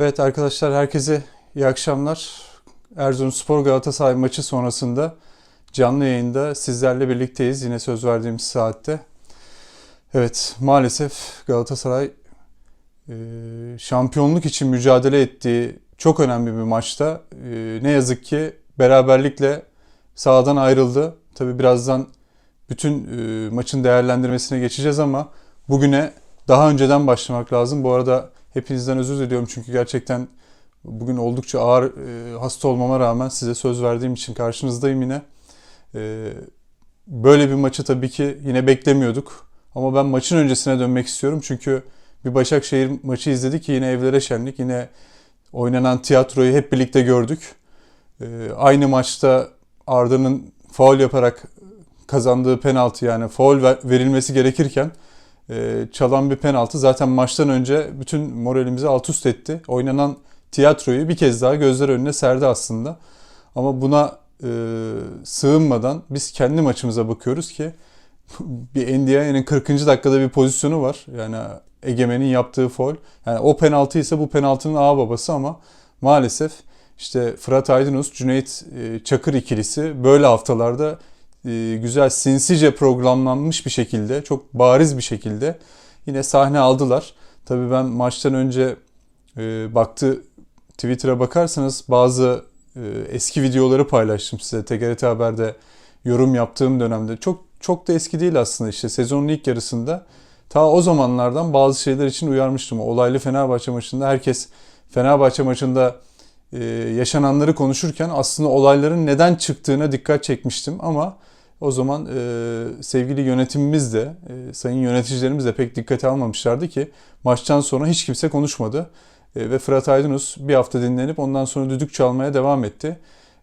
Evet arkadaşlar herkese iyi akşamlar. Erzurumspor Galatasaray maçı sonrasında canlı yayında sizlerle birlikteyiz. Yine söz verdiğimiz saatte. Evet maalesef Galatasaray e, şampiyonluk için mücadele ettiği çok önemli bir maçta e, ne yazık ki beraberlikle sahadan ayrıldı. Tabi birazdan bütün e, maçın değerlendirmesine geçeceğiz ama bugüne daha önceden başlamak lazım. Bu arada hepinizden özür diliyorum çünkü gerçekten bugün oldukça ağır e, hasta olmama rağmen size söz verdiğim için karşınızdayım yine. E, böyle bir maçı tabii ki yine beklemiyorduk. Ama ben maçın öncesine dönmek istiyorum çünkü bir Başakşehir maçı izledik yine evlere şenlik. Yine oynanan tiyatroyu hep birlikte gördük. E, aynı maçta Arda'nın faul yaparak kazandığı penaltı yani faul verilmesi gerekirken e, çalan bir penaltı zaten maçtan önce bütün moralimizi alt üst etti. Oynanan tiyatroyu bir kez daha gözler önüne serdi aslında. Ama buna e, sığınmadan biz kendi maçımıza bakıyoruz ki bir Ndiaye'nin 40. dakikada bir pozisyonu var. Yani Egemen'in yaptığı foul. Yani o penaltı ise bu penaltının ağ babası ama maalesef işte Fırat Aydınus, Cüneyt e, Çakır ikilisi böyle haftalarda güzel sinsice programlanmış bir şekilde, çok bariz bir şekilde yine sahne aldılar. Tabii ben maçtan önce e, baktı Twitter'a bakarsanız bazı e, eski videoları paylaştım size. TGRT Haber'de yorum yaptığım dönemde. Çok çok da eski değil aslında işte sezonun ilk yarısında. Ta o zamanlardan bazı şeyler için uyarmıştım. Olaylı Fenerbahçe maçında herkes Fenerbahçe maçında e, yaşananları konuşurken aslında olayların neden çıktığına dikkat çekmiştim ama o zaman e, sevgili yönetimimiz de, e, sayın yöneticilerimiz de pek dikkate almamışlardı ki maçtan sonra hiç kimse konuşmadı. E, ve Fırat Aydınus bir hafta dinlenip ondan sonra düdük çalmaya devam etti.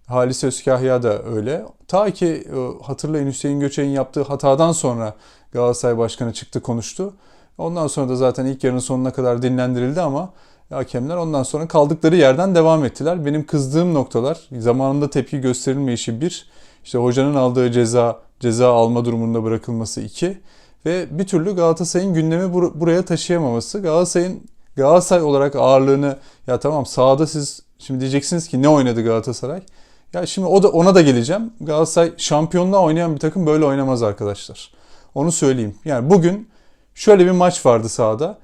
Halis Özkahya da öyle. Ta ki e, hatırlayın Hüseyin Göçek'in yaptığı hatadan sonra Galatasaray Başkanı çıktı konuştu. Ondan sonra da zaten ilk yarının sonuna kadar dinlendirildi ama hakemler ondan sonra kaldıkları yerden devam ettiler. Benim kızdığım noktalar zamanında tepki gösterilmeyişi bir, işte hocanın aldığı ceza, ceza alma durumunda bırakılması iki ve bir türlü Galatasaray'ın gündemi bur- buraya taşıyamaması. Galatasaray'ın Galatasaray olarak ağırlığını ya tamam sahada siz şimdi diyeceksiniz ki ne oynadı Galatasaray? Ya şimdi o da ona da geleceğim. Galatasaray şampiyonluğa oynayan bir takım böyle oynamaz arkadaşlar. Onu söyleyeyim. Yani bugün şöyle bir maç vardı sahada.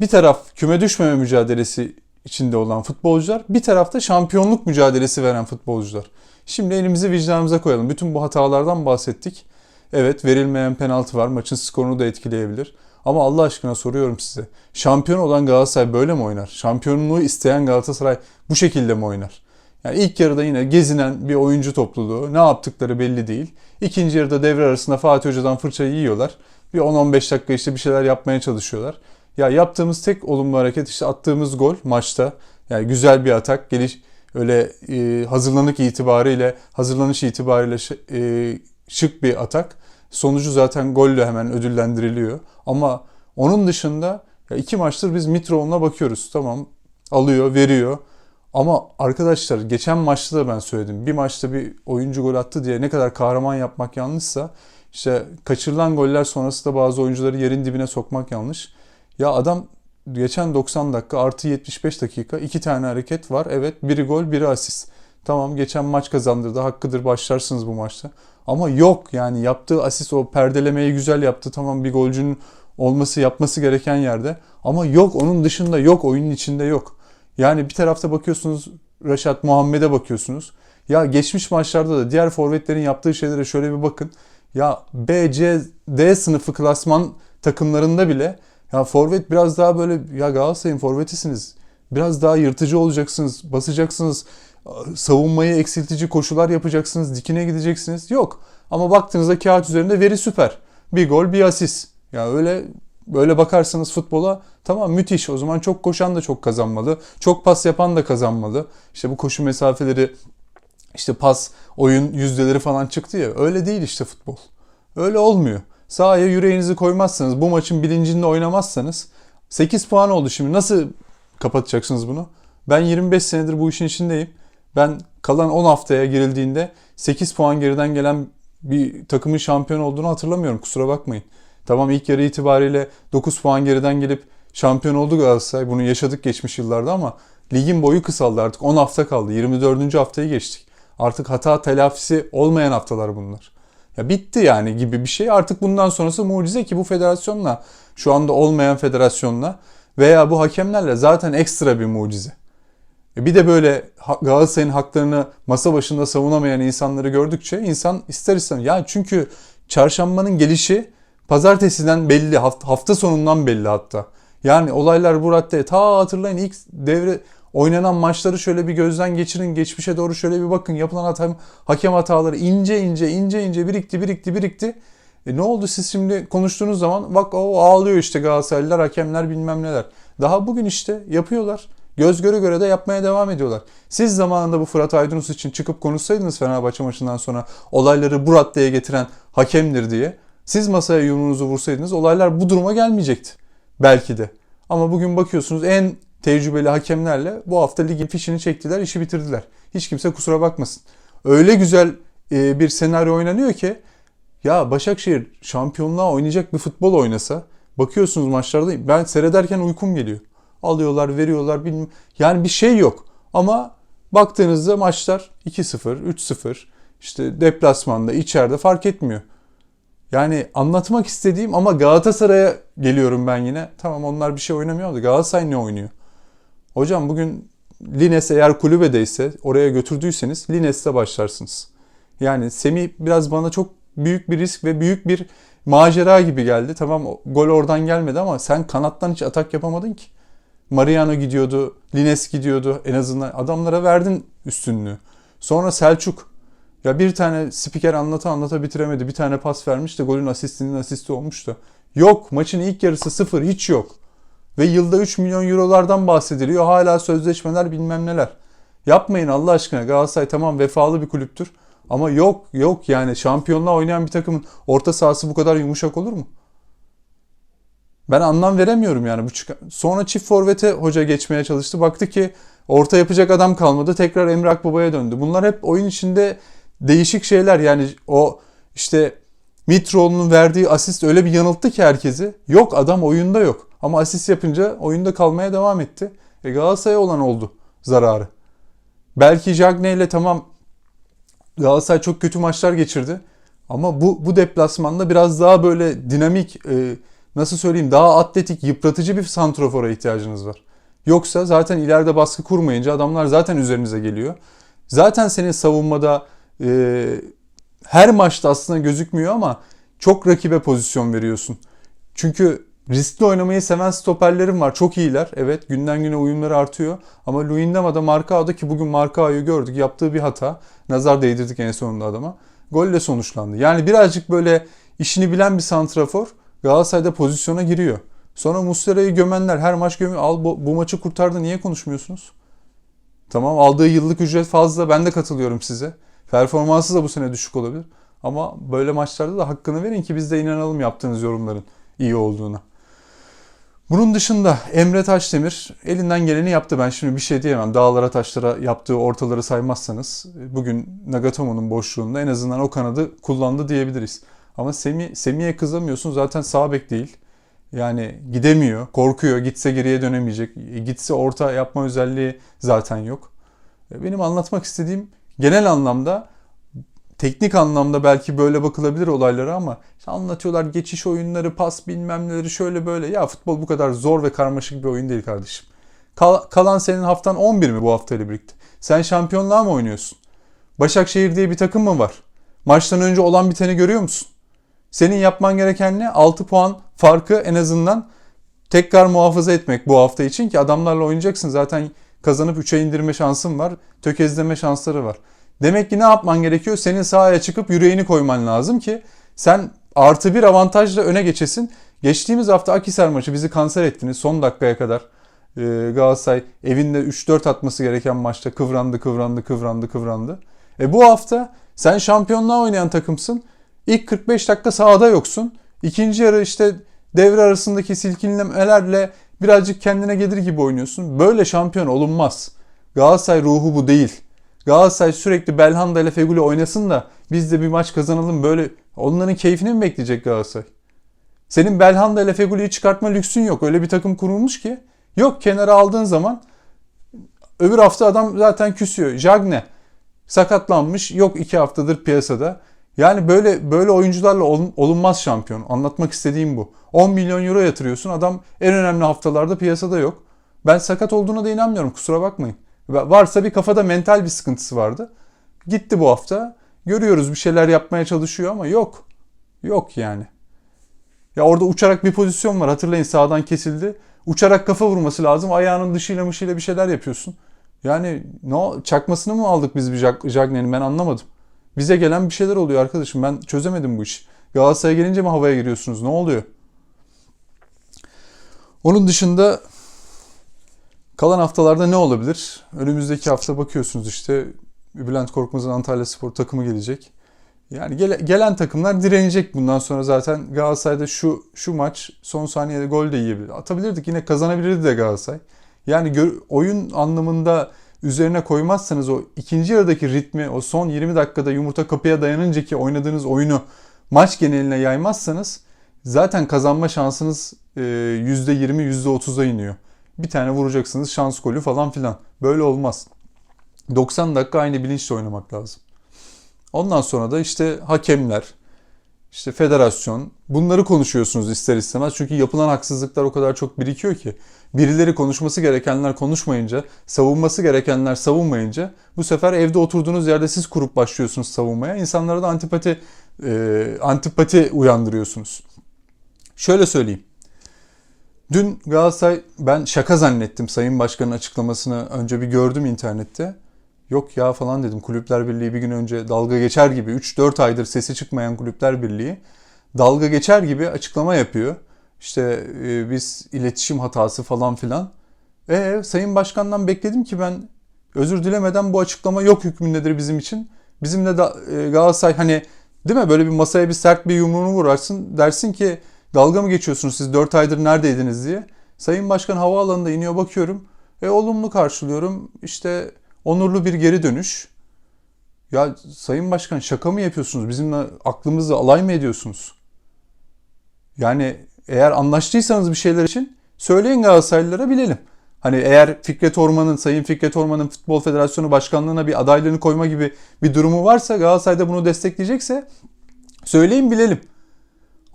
Bir taraf küme düşmeme mücadelesi içinde olan futbolcular, bir tarafta şampiyonluk mücadelesi veren futbolcular. Şimdi elimizi vicdanımıza koyalım. Bütün bu hatalardan bahsettik. Evet verilmeyen penaltı var. Maçın skorunu da etkileyebilir. Ama Allah aşkına soruyorum size. Şampiyon olan Galatasaray böyle mi oynar? Şampiyonluğu isteyen Galatasaray bu şekilde mi oynar? Yani ilk yarıda yine gezinen bir oyuncu topluluğu. Ne yaptıkları belli değil. İkinci yarıda devre arasında Fatih Hoca'dan fırçayı yiyorlar. Bir 10-15 dakika işte bir şeyler yapmaya çalışıyorlar. Ya yaptığımız tek olumlu hareket işte attığımız gol maçta. Yani güzel bir atak. Geliş öyle e, hazırlanık itibariyle, hazırlanış itibariyle e, şık bir atak. Sonucu zaten golle hemen ödüllendiriliyor. Ama onun dışında ya iki maçtır biz Mitroğlu'na bakıyoruz. Tamam alıyor, veriyor. Ama arkadaşlar geçen maçta da ben söyledim. Bir maçta bir oyuncu gol attı diye ne kadar kahraman yapmak yanlışsa işte kaçırılan goller sonrası da bazı oyuncuları yerin dibine sokmak yanlış. Ya adam geçen 90 dakika artı 75 dakika iki tane hareket var. Evet biri gol biri asist. Tamam geçen maç kazandırdı hakkıdır başlarsınız bu maçta. Ama yok yani yaptığı asist o perdelemeyi güzel yaptı. Tamam bir golcünün olması yapması gereken yerde. Ama yok onun dışında yok oyunun içinde yok. Yani bir tarafta bakıyorsunuz Reşat Muhammed'e bakıyorsunuz. Ya geçmiş maçlarda da diğer forvetlerin yaptığı şeylere şöyle bir bakın. Ya B, C, D sınıfı klasman takımlarında bile ya forvet biraz daha böyle ya Galatasaray'ın forvetisiniz. Biraz daha yırtıcı olacaksınız, basacaksınız, savunmayı eksiltici koşular yapacaksınız, dikine gideceksiniz. Yok. Ama baktığınızda kağıt üzerinde veri süper. Bir gol, bir asist. Ya öyle böyle bakarsanız futbola tamam müthiş. O zaman çok koşan da çok kazanmalı. Çok pas yapan da kazanmalı. İşte bu koşu mesafeleri işte pas, oyun yüzdeleri falan çıktı ya. Öyle değil işte futbol. Öyle olmuyor. Sahaya yüreğinizi koymazsanız, bu maçın bilincinde oynamazsanız 8 puan oldu şimdi. Nasıl kapatacaksınız bunu? Ben 25 senedir bu işin içindeyim. Ben kalan 10 haftaya girildiğinde 8 puan geriden gelen bir takımın şampiyon olduğunu hatırlamıyorum. Kusura bakmayın. Tamam ilk yarı itibariyle 9 puan geriden gelip şampiyon oldu Galatasaray. Bunu yaşadık geçmiş yıllarda ama Ligin boyu kısaldı artık 10 hafta kaldı. 24. haftayı geçtik. Artık hata telafisi olmayan haftalar bunlar. Ya bitti yani gibi bir şey. Artık bundan sonrası mucize ki bu federasyonla şu anda olmayan federasyonla veya bu hakemlerle zaten ekstra bir mucize. E bir de böyle Galatasaray'ın haklarını masa başında savunamayan insanları gördükçe insan ister istemez. Ya çünkü çarşambanın gelişi pazartesiden belli, hafta sonundan belli hatta. Yani olaylar bu raddeye ta hatırlayın ilk devre oynanan maçları şöyle bir gözden geçirin. Geçmişe doğru şöyle bir bakın. Yapılan hata, hakem hataları ince ince ince ince birikti birikti birikti. E ne oldu siz şimdi konuştuğunuz zaman bak o ağlıyor işte Galatasaraylılar, hakemler bilmem neler. Daha bugün işte yapıyorlar. Göz göre göre de yapmaya devam ediyorlar. Siz zamanında bu Fırat Aydınus için çıkıp konuşsaydınız Fenerbahçe maçından sonra olayları bu raddeye getiren hakemdir diye. Siz masaya yumruğunuzu vursaydınız olaylar bu duruma gelmeyecekti. Belki de. Ama bugün bakıyorsunuz en tecrübeli hakemlerle bu hafta ligin fişini çektiler, işi bitirdiler. Hiç kimse kusura bakmasın. Öyle güzel e, bir senaryo oynanıyor ki ya Başakşehir şampiyonluğa oynayacak bir futbol oynasa bakıyorsunuz maçlarda ben seyrederken uykum geliyor. Alıyorlar, veriyorlar bilmem. Yani bir şey yok. Ama baktığınızda maçlar 2-0, 3-0 işte deplasmanda, içeride fark etmiyor. Yani anlatmak istediğim ama Galatasaray'a geliyorum ben yine. Tamam onlar bir şey oynamıyor da Galatasaray ne oynuyor? Hocam bugün Lines eğer kulübedeyse oraya götürdüyseniz Lines'te başlarsınız. Yani Semih biraz bana çok büyük bir risk ve büyük bir macera gibi geldi. Tamam gol oradan gelmedi ama sen kanattan hiç atak yapamadın ki. Mariano gidiyordu, Lines gidiyordu. En azından adamlara verdin üstünlüğü. Sonra Selçuk. Ya bir tane spiker anlata anlata bitiremedi. Bir tane pas vermiş de golün asistinin asisti olmuştu. Yok maçın ilk yarısı sıfır hiç yok. Ve yılda 3 milyon eurolardan bahsediliyor. Hala sözleşmeler bilmem neler. Yapmayın Allah aşkına. Galatasaray tamam vefalı bir kulüptür. Ama yok yok yani şampiyonluğa oynayan bir takımın orta sahası bu kadar yumuşak olur mu? Ben anlam veremiyorum yani. bu Sonra çift forvete hoca geçmeye çalıştı. Baktı ki orta yapacak adam kalmadı. Tekrar Emre Akbaba'ya döndü. Bunlar hep oyun içinde değişik şeyler. Yani o işte Mitroğlu'nun verdiği asist öyle bir yanılttı ki herkesi. Yok adam oyunda yok. Ama asist yapınca oyunda kalmaya devam etti. E Galatasaray'a olan oldu zararı. Belki Jagne ile tamam Galatasaray çok kötü maçlar geçirdi. Ama bu, bu deplasmanda biraz daha böyle dinamik, e, nasıl söyleyeyim daha atletik, yıpratıcı bir santrofora ihtiyacınız var. Yoksa zaten ileride baskı kurmayınca adamlar zaten üzerinize geliyor. Zaten senin savunmada e, her maçta aslında gözükmüyor ama çok rakibe pozisyon veriyorsun. Çünkü riskli oynamayı seven stoperlerim var. Çok iyiler. Evet günden güne uyumları artıyor. Ama Luyendama'da Markao'da ki bugün Markao'yu gördük. Yaptığı bir hata. Nazar değdirdik en sonunda adama. Golle sonuçlandı. Yani birazcık böyle işini bilen bir santrafor Galatasaray'da pozisyona giriyor. Sonra Muslera'yı gömenler her maç gömüyor. Al bu, bu maçı kurtardı niye konuşmuyorsunuz? Tamam aldığı yıllık ücret fazla ben de katılıyorum size. Performansı da bu sene düşük olabilir. Ama böyle maçlarda da hakkını verin ki biz de inanalım yaptığınız yorumların iyi olduğuna. Bunun dışında Emre Taşdemir elinden geleni yaptı. Ben şimdi bir şey diyemem. Dağlara taşlara yaptığı ortaları saymazsanız bugün Nagatomo'nun boşluğunda en azından o kanadı kullandı diyebiliriz. Ama Semih, Semih'e kızamıyorsun zaten sağ bek değil. Yani gidemiyor, korkuyor, gitse geriye dönemeyecek. Gitse orta yapma özelliği zaten yok. Benim anlatmak istediğim genel anlamda teknik anlamda belki böyle bakılabilir olaylara ama işte anlatıyorlar geçiş oyunları, pas bilmem neleri şöyle böyle. Ya futbol bu kadar zor ve karmaşık bir oyun değil kardeşim. Kal- kalan senin haftan 11 mi bu haftayla birlikte? Sen şampiyonluğa mı oynuyorsun? Başakşehir diye bir takım mı var? Maçtan önce olan biteni görüyor musun? Senin yapman gereken ne? 6 puan farkı en azından tekrar muhafaza etmek bu hafta için ki adamlarla oynayacaksın. Zaten kazanıp 3'e indirme şansın var. Tökezleme şansları var. Demek ki ne yapman gerekiyor? Senin sahaya çıkıp yüreğini koyman lazım ki sen artı bir avantajla öne geçesin. Geçtiğimiz hafta Akisar maçı bizi kanser ettiniz son dakikaya kadar. Ee, Galatasaray evinde 3-4 atması gereken maçta kıvrandı, kıvrandı, kıvrandı, kıvrandı. E bu hafta sen şampiyonluğa oynayan takımsın. İlk 45 dakika sahada yoksun. İkinci yarı işte devre arasındaki silkinlemelerle birazcık kendine gelir gibi oynuyorsun. Böyle şampiyon olunmaz. Galatasaray ruhu bu değil. Galatasaray sürekli Belhanda ile Feguli oynasın da biz de bir maç kazanalım böyle onların keyfini mi bekleyecek Galatasaray? Senin Belhanda ile Feguli'yi çıkartma lüksün yok. Öyle bir takım kurulmuş ki. Yok kenara aldığın zaman Öbür hafta adam zaten küsüyor. Jagne sakatlanmış. Yok iki haftadır piyasada. Yani böyle böyle oyuncularla ol- olunmaz şampiyon. Anlatmak istediğim bu. 10 milyon euro yatırıyorsun. Adam en önemli haftalarda piyasada yok. Ben sakat olduğuna da inanmıyorum. Kusura bakmayın. Varsa bir kafada mental bir sıkıntısı vardı. Gitti bu hafta. Görüyoruz bir şeyler yapmaya çalışıyor ama yok. Yok yani. Ya orada uçarak bir pozisyon var. Hatırlayın sağdan kesildi. Uçarak kafa vurması lazım. Ayağının dışıyla mışıyla bir şeyler yapıyorsun. Yani no, çakmasını mı aldık biz bir Jag- Jagne'nin ben anlamadım. Bize gelen bir şeyler oluyor arkadaşım. Ben çözemedim bu işi. Galatasaray'a gelince mi havaya giriyorsunuz? Ne oluyor? Onun dışında kalan haftalarda ne olabilir? Önümüzdeki hafta bakıyorsunuz işte Bülent Korkmaz'ın Antalya Spor takımı gelecek. Yani gele- gelen takımlar direnecek bundan sonra zaten Galatasaray'da şu şu maç son saniyede gol de yiyebilir. Atabilirdik yine kazanabilirdi de Galatasaray. Yani gör- oyun anlamında üzerine koymazsanız o ikinci yarıdaki ritmi o son 20 dakikada yumurta kapıya dayanınca ki oynadığınız oyunu maç geneline yaymazsanız zaten kazanma şansınız e, %20 %30'a iniyor. Bir tane vuracaksınız şans golü falan filan. Böyle olmaz. 90 dakika aynı bilinçle oynamak lazım. Ondan sonra da işte hakemler, işte federasyon bunları konuşuyorsunuz ister istemez. Çünkü yapılan haksızlıklar o kadar çok birikiyor ki. Birileri konuşması gerekenler konuşmayınca, savunması gerekenler savunmayınca bu sefer evde oturduğunuz yerde siz kurup başlıyorsunuz savunmaya. İnsanlara da antipati e, antipati uyandırıyorsunuz. Şöyle söyleyeyim. Dün Galatasaray ben şaka zannettim Sayın Başkan'ın açıklamasını önce bir gördüm internette. Yok ya falan dedim. Kulüpler Birliği bir gün önce dalga geçer gibi 3-4 aydır sesi çıkmayan Kulüpler Birliği dalga geçer gibi açıklama yapıyor. İşte e, biz iletişim hatası falan filan. E Sayın Başkan'dan bekledim ki ben özür dilemeden bu açıklama yok hükmündedir bizim için. Bizimle da e, Galatasaray hani değil mi böyle bir masaya bir sert bir yumruğunu vurarsın dersin ki dalga mı geçiyorsunuz siz 4 aydır neredeydiniz diye. Sayın Başkan havaalanında iniyor bakıyorum. E olumlu karşılıyorum. İşte onurlu bir geri dönüş. Ya Sayın Başkan şaka mı yapıyorsunuz? Bizimle aklımızla alay mı ediyorsunuz? Yani eğer anlaştıysanız bir şeyler için söyleyin Galatasaraylılara bilelim. Hani eğer Fikret Orman'ın, Sayın Fikret Orman'ın Futbol Federasyonu Başkanlığı'na bir adaylığını koyma gibi bir durumu varsa Galatasaray'da bunu destekleyecekse söyleyin bilelim.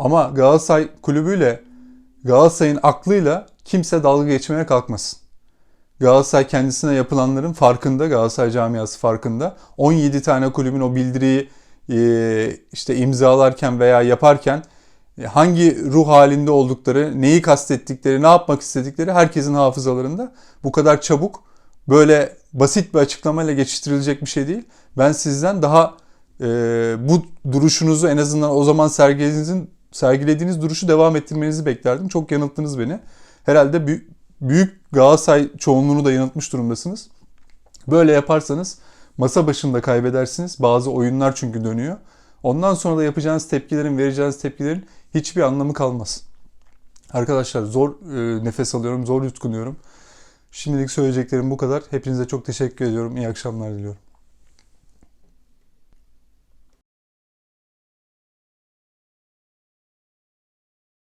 Ama Galatasaray kulübüyle, Galatasaray'ın aklıyla kimse dalga geçmeye kalkmasın. Galatasaray kendisine yapılanların farkında, Galatasaray camiası farkında. 17 tane kulübün o bildiriyi e, işte imzalarken veya yaparken e, hangi ruh halinde oldukları, neyi kastettikleri, ne yapmak istedikleri herkesin hafızalarında. Bu kadar çabuk böyle basit bir açıklamayla geçiştirilecek bir şey değil. Ben sizden daha e, bu duruşunuzu en azından o zaman sergilediğinizin sergilediğiniz duruşu devam ettirmenizi beklerdim. Çok yanılttınız beni. Herhalde büyük, büyük Galatasaray çoğunluğunu da yanıltmış durumdasınız. Böyle yaparsanız masa başında kaybedersiniz. Bazı oyunlar çünkü dönüyor. Ondan sonra da yapacağınız tepkilerin, vereceğiniz tepkilerin hiçbir anlamı kalmaz. Arkadaşlar zor e, nefes alıyorum, zor yutkunuyorum. Şimdilik söyleyeceklerim bu kadar. Hepinize çok teşekkür ediyorum. İyi akşamlar diliyorum.